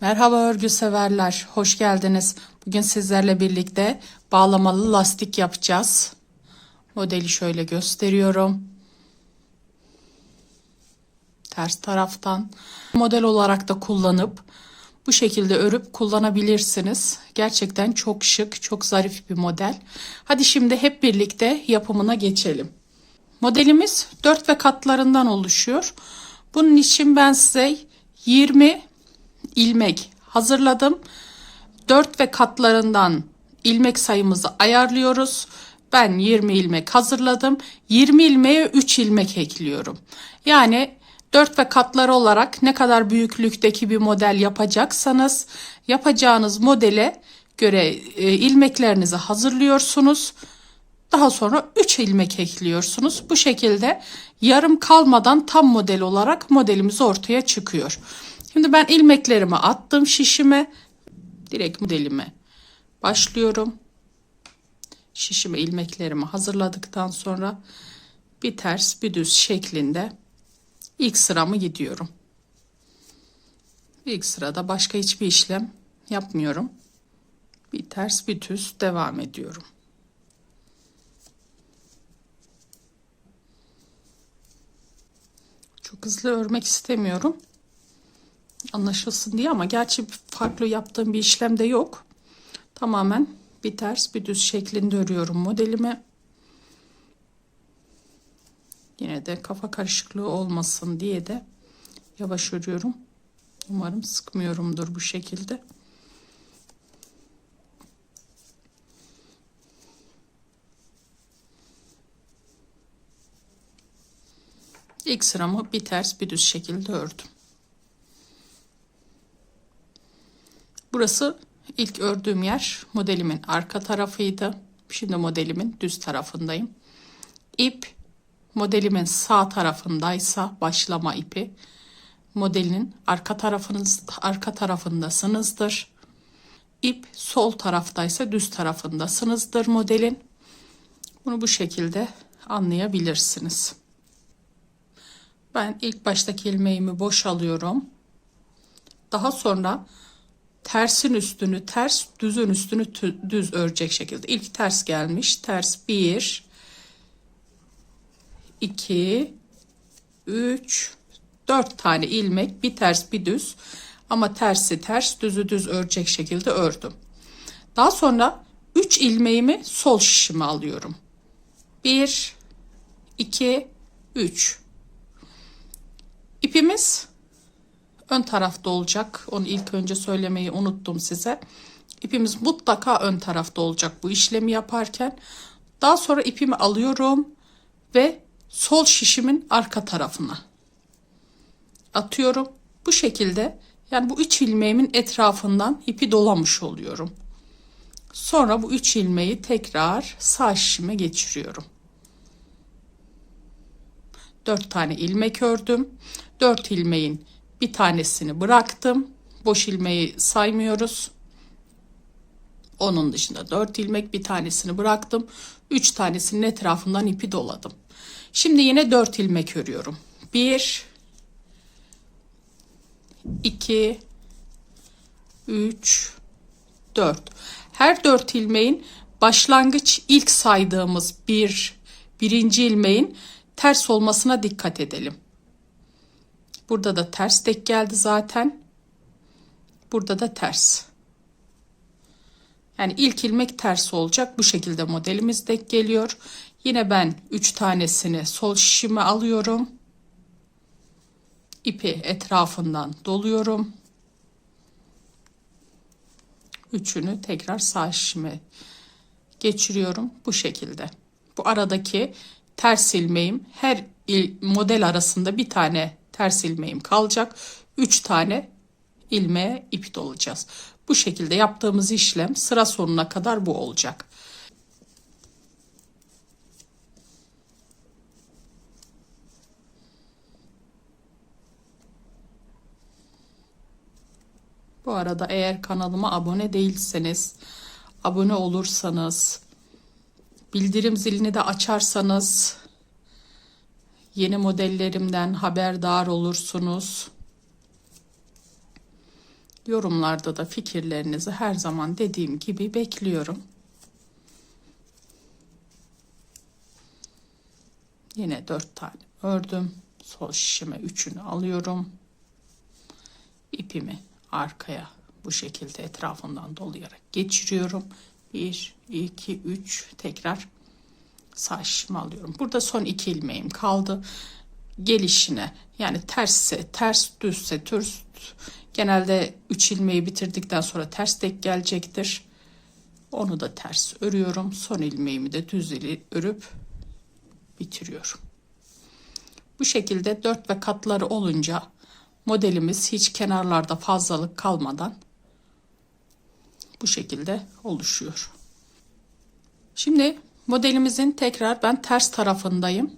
Merhaba örgü severler, hoş geldiniz. Bugün sizlerle birlikte bağlamalı lastik yapacağız. Modeli şöyle gösteriyorum. Ters taraftan model olarak da kullanıp bu şekilde örüp kullanabilirsiniz. Gerçekten çok şık, çok zarif bir model. Hadi şimdi hep birlikte yapımına geçelim. Modelimiz 4 ve katlarından oluşuyor. Bunun için ben size 20 ilmek hazırladım. 4 ve katlarından ilmek sayımızı ayarlıyoruz. Ben 20 ilmek hazırladım. 20 ilmeğe 3 ilmek ekliyorum. Yani 4 ve katları olarak ne kadar büyüklükteki bir model yapacaksanız yapacağınız modele göre e, ilmeklerinizi hazırlıyorsunuz. Daha sonra 3 ilmek ekliyorsunuz. Bu şekilde yarım kalmadan tam model olarak modelimiz ortaya çıkıyor. Şimdi ben ilmeklerimi attım şişime. Direkt modelime başlıyorum. Şişime ilmeklerimi hazırladıktan sonra bir ters bir düz şeklinde ilk sıramı gidiyorum. İlk sırada başka hiçbir işlem yapmıyorum. Bir ters bir düz devam ediyorum. Çok hızlı örmek istemiyorum. Anlaşılsın diye ama gerçi farklı yaptığım bir işlem de yok. Tamamen bir ters bir düz şeklinde örüyorum modelimi. Yine de kafa karışıklığı olmasın diye de yavaş örüyorum. Umarım sıkmıyorumdur bu şekilde. İlk sıramı bir ters bir düz şekilde ördüm. Burası ilk ördüğüm yer modelimin arka tarafıydı. Şimdi modelimin düz tarafındayım. İp modelimin sağ tarafındaysa başlama ipi modelinin arka tarafınız arka tarafındasınızdır. İp sol taraftaysa düz tarafındasınızdır modelin. Bunu bu şekilde anlayabilirsiniz. Ben ilk baştaki ilmeğimi boşalıyorum. Daha sonra tersin üstünü ters, düzün üstünü düz örecek şekilde. İlk ters gelmiş. Ters 1 2 3 4 tane ilmek, bir ters, bir düz. Ama tersi ters, düzü düz örecek şekilde ördüm. Daha sonra 3 ilmeğimi sol şişime alıyorum. 1 2 3 İpimiz ön tarafta olacak. Onu ilk önce söylemeyi unuttum size. İpimiz mutlaka ön tarafta olacak bu işlemi yaparken. Daha sonra ipimi alıyorum ve sol şişimin arka tarafına atıyorum. Bu şekilde yani bu üç ilmeğimin etrafından ipi dolamış oluyorum. Sonra bu üç ilmeği tekrar sağ şişime geçiriyorum. 4 tane ilmek ördüm. 4 ilmeğin bir tanesini bıraktım. Boş ilmeği saymıyoruz. Onun dışında 4 ilmek bir tanesini bıraktım. 3 tanesinin etrafından ipi doladım. Şimdi yine 4 ilmek örüyorum. 1 2 3 4 her 4 ilmeğin başlangıç ilk saydığımız bir birinci ilmeğin ters olmasına dikkat edelim. Burada da ters tek geldi zaten. Burada da ters. Yani ilk ilmek ters olacak. Bu şekilde modelimiz denk geliyor. Yine ben 3 tanesini sol şişime alıyorum. İpi etrafından doluyorum. Üçünü tekrar sağ şişime geçiriyorum. Bu şekilde. Bu aradaki ters ilmeğim her il, model arasında bir tane ters ilmeğim kalacak. 3 tane ilmeğe ip dolacağız. Bu şekilde yaptığımız işlem sıra sonuna kadar bu olacak. Bu arada eğer kanalıma abone değilseniz, abone olursanız, bildirim zilini de açarsanız Yeni modellerimden haberdar olursunuz. Yorumlarda da fikirlerinizi her zaman dediğim gibi bekliyorum. Yine dört tane ördüm. Sol şişime üçünü alıyorum. İpimi arkaya bu şekilde etrafından dolayarak geçiriyorum. 1, 2, 3 tekrar şişimi alıyorum. Burada son iki ilmeğim kaldı. Gelişine yani tersse ters düzse ters genelde 3 ilmeği bitirdikten sonra ters tek gelecektir. Onu da ters örüyorum. Son ilmeğimi de düz ili örüp bitiriyorum. Bu şekilde dört ve katları olunca modelimiz hiç kenarlarda fazlalık kalmadan bu şekilde oluşuyor. Şimdi modelimizin tekrar ben ters tarafındayım.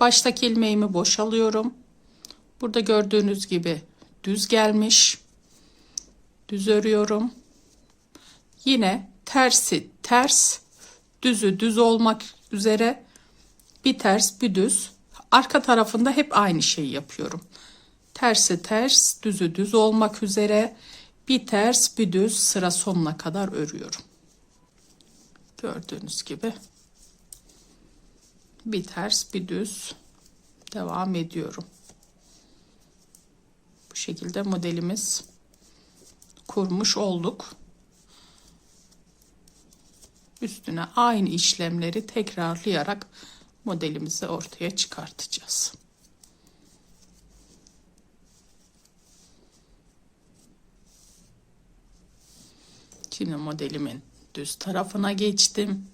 Baştaki ilmeğimi boşalıyorum. Burada gördüğünüz gibi düz gelmiş. Düz örüyorum. Yine tersi ters, düzü düz olmak üzere bir ters bir düz. Arka tarafında hep aynı şeyi yapıyorum. Tersi ters, düzü düz olmak üzere bir ters bir düz sıra sonuna kadar örüyorum. Gördüğünüz gibi bir ters bir düz devam ediyorum. Bu şekilde modelimiz kurmuş olduk. Üstüne aynı işlemleri tekrarlayarak modelimizi ortaya çıkartacağız. Şimdi modelimin düz tarafına geçtim.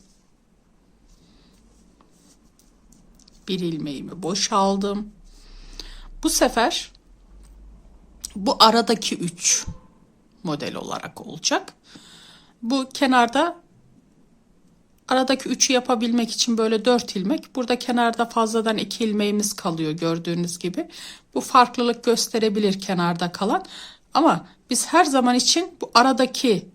Bir ilmeğimi boşaldım. Bu sefer bu aradaki 3 model olarak olacak. Bu kenarda aradaki 3'ü yapabilmek için böyle 4 ilmek. Burada kenarda fazladan 2 ilmeğimiz kalıyor gördüğünüz gibi. Bu farklılık gösterebilir kenarda kalan. Ama biz her zaman için bu aradaki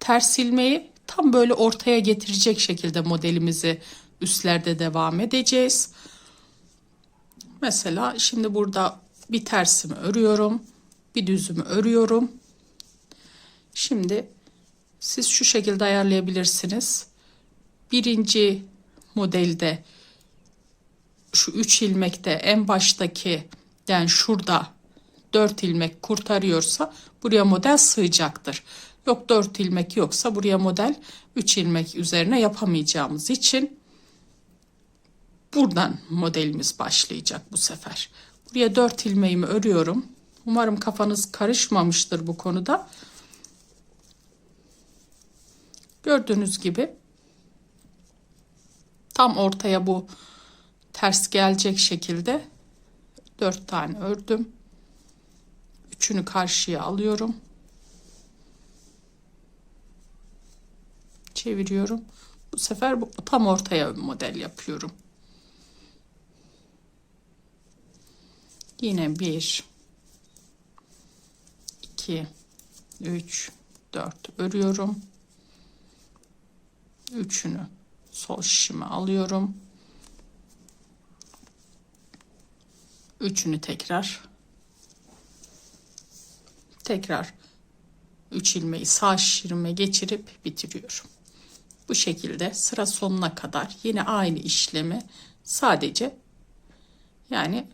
ters ilmeği tam böyle ortaya getirecek şekilde modelimizi üstlerde devam edeceğiz. Mesela şimdi burada bir tersimi örüyorum. Bir düzümü örüyorum. Şimdi siz şu şekilde ayarlayabilirsiniz. Birinci modelde şu üç ilmekte en baştaki yani şurada dört ilmek kurtarıyorsa buraya model sığacaktır. Yok 4 ilmek yoksa buraya model 3 ilmek üzerine yapamayacağımız için buradan modelimiz başlayacak bu sefer. Buraya 4 ilmeğimi örüyorum. Umarım kafanız karışmamıştır bu konuda. Gördüğünüz gibi tam ortaya bu ters gelecek şekilde 4 tane ördüm. Üçünü karşıya alıyorum. Çeviriyorum. Bu sefer bu tam ortaya model yapıyorum. Yine 1 2 3 4 örüyorum. Üçünü sol şişime alıyorum. Üçünü tekrar tekrar 3 ilmeği sağ şişirime geçirip bitiriyorum. Bu şekilde sıra sonuna kadar yine aynı işlemi sadece yani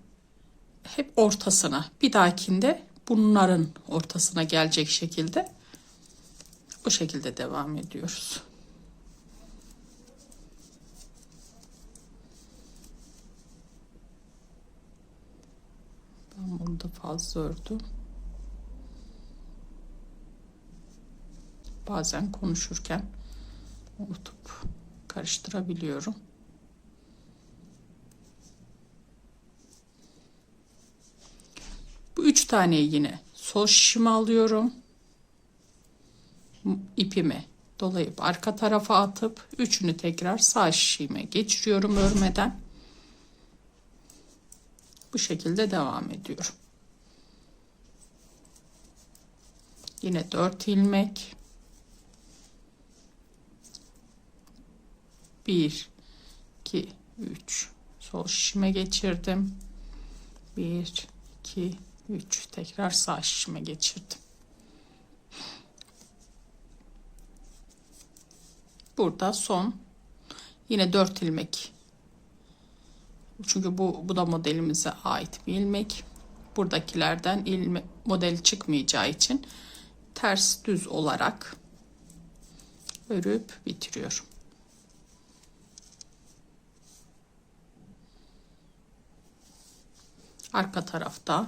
hep ortasına bir dahakinde bunların ortasına gelecek şekilde bu şekilde devam ediyoruz. Ben bunu da fazla ördüm. Bazen konuşurken unutup karıştırabiliyorum. Bu üç taneyi yine sol şişime alıyorum. ipimi dolayıp arka tarafa atıp üçünü tekrar sağ şişime geçiriyorum örmeden. Bu şekilde devam ediyorum. Yine 4 ilmek 1 2 3 sol şişime geçirdim 1 2 3 tekrar sağ şişime geçirdim. Burada son yine 4 ilmek. Çünkü bu bu da modelimize ait bir ilmek. Buradakilerden ilme, model çıkmayacağı için ters düz olarak örüp bitiriyorum. Arka tarafta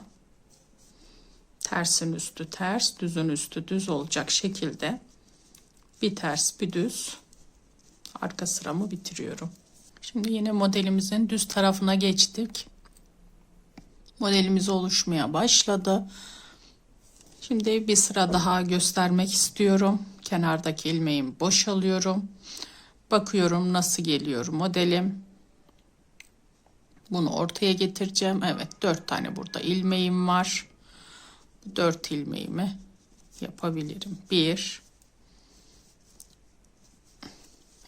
tersin üstü ters, düzün üstü düz olacak şekilde bir ters bir düz arka sıramı bitiriyorum. Şimdi yine modelimizin düz tarafına geçtik. Modelimiz oluşmaya başladı. Şimdi bir sıra daha göstermek istiyorum. Kenardaki ilmeğimi boşalıyorum. Bakıyorum nasıl geliyor modelim. Bunu ortaya getireceğim. Evet dört tane burada ilmeğim var. Dört ilmeğimi yapabilirim. Bir,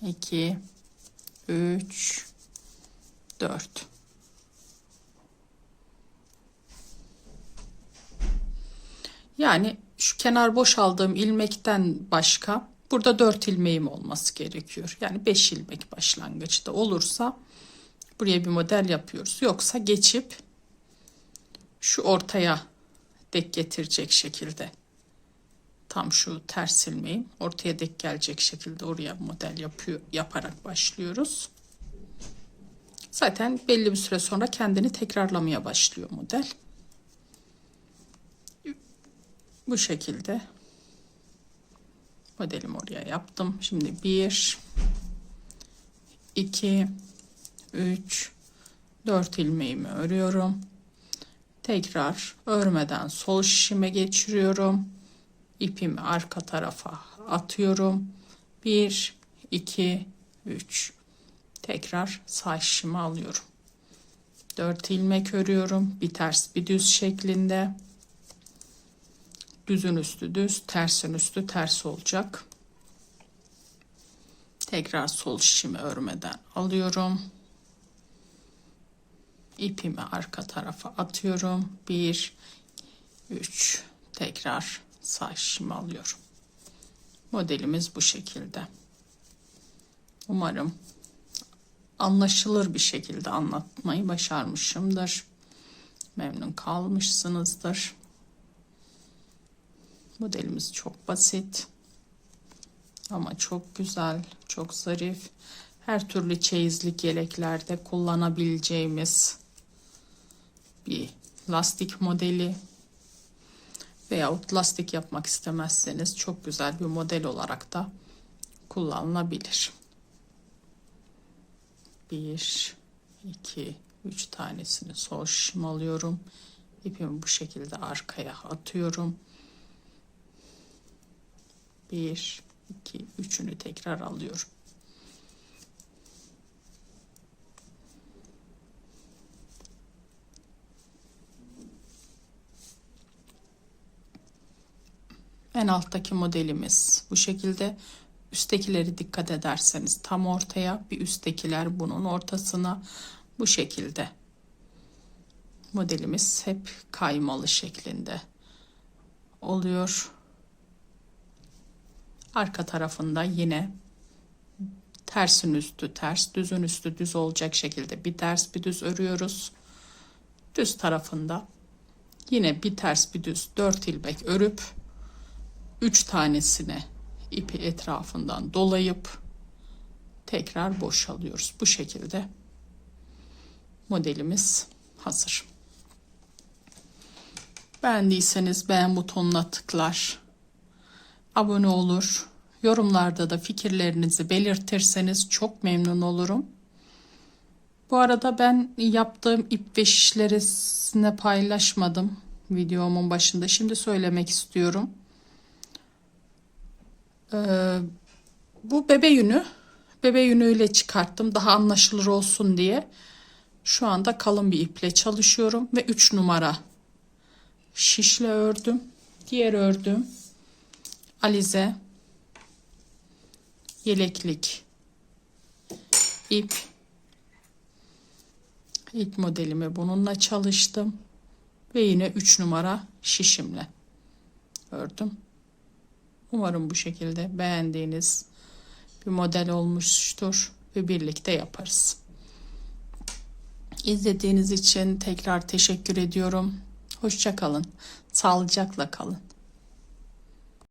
iki, üç, dört. Yani şu kenar boşaldığım ilmekten başka burada 4 ilmeğim olması gerekiyor. Yani 5 ilmek başlangıçta olursa buraya bir model yapıyoruz. Yoksa geçip şu ortaya dek getirecek şekilde tam şu ters ilmeğim ortaya dek gelecek şekilde oraya model yapıyor yaparak başlıyoruz. Zaten belli bir süre sonra kendini tekrarlamaya başlıyor model. Bu şekilde modelimi oraya yaptım. Şimdi 1 2 3 4 ilmeğimi örüyorum. Tekrar örmeden sol şişime geçiriyorum. İpimi arka tarafa atıyorum. 1 2 3 tekrar sağ şişime alıyorum. 4 ilmek örüyorum. Bir ters bir düz şeklinde düzün üstü düz, tersin üstü ters olacak. Tekrar sol şişimi örmeden alıyorum. İpimi arka tarafa atıyorum. 1 3 tekrar sağ şişimi alıyorum. Modelimiz bu şekilde. Umarım anlaşılır bir şekilde anlatmayı başarmışımdır. Memnun kalmışsınızdır. Modelimiz çok basit. Ama çok güzel, çok zarif. Her türlü çeyizlik yeleklerde kullanabileceğimiz bir lastik modeli. Veyahut lastik yapmak istemezseniz çok güzel bir model olarak da kullanılabilir. Bir, iki, üç tanesini sol şişim alıyorum. İpimi bu şekilde arkaya atıyorum. Bir, iki, üçünü tekrar alıyorum. En alttaki modelimiz bu şekilde. Üsttekileri dikkat ederseniz tam ortaya bir üsttekiler bunun ortasına bu şekilde. Modelimiz hep kaymalı şeklinde oluyor. Arka tarafında yine tersin üstü ters, düzün üstü düz olacak şekilde bir ters bir düz örüyoruz. Düz tarafında yine bir ters bir düz 4 ilmek örüp 3 tanesine ipi etrafından dolayıp tekrar boşalıyoruz. Bu şekilde modelimiz hazır. Beğendiyseniz beğen butonuna tıklar abone olur. Yorumlarda da fikirlerinizi belirtirseniz çok memnun olurum. Bu arada ben yaptığım ip ve şişlerisine paylaşmadım videomun başında. Şimdi söylemek istiyorum. Ee, bu bebe yünü bebe yünüyle çıkarttım daha anlaşılır olsun diye. Şu anda kalın bir iple çalışıyorum ve 3 numara şişle ördüm. Diğer ördüm alize, yeleklik, ip. İlk modelimi bununla çalıştım. Ve yine 3 numara şişimle ördüm. Umarım bu şekilde beğendiğiniz bir model olmuştur ve birlikte yaparız. İzlediğiniz için tekrar teşekkür ediyorum. Hoşça kalın. Sağlıcakla kalın.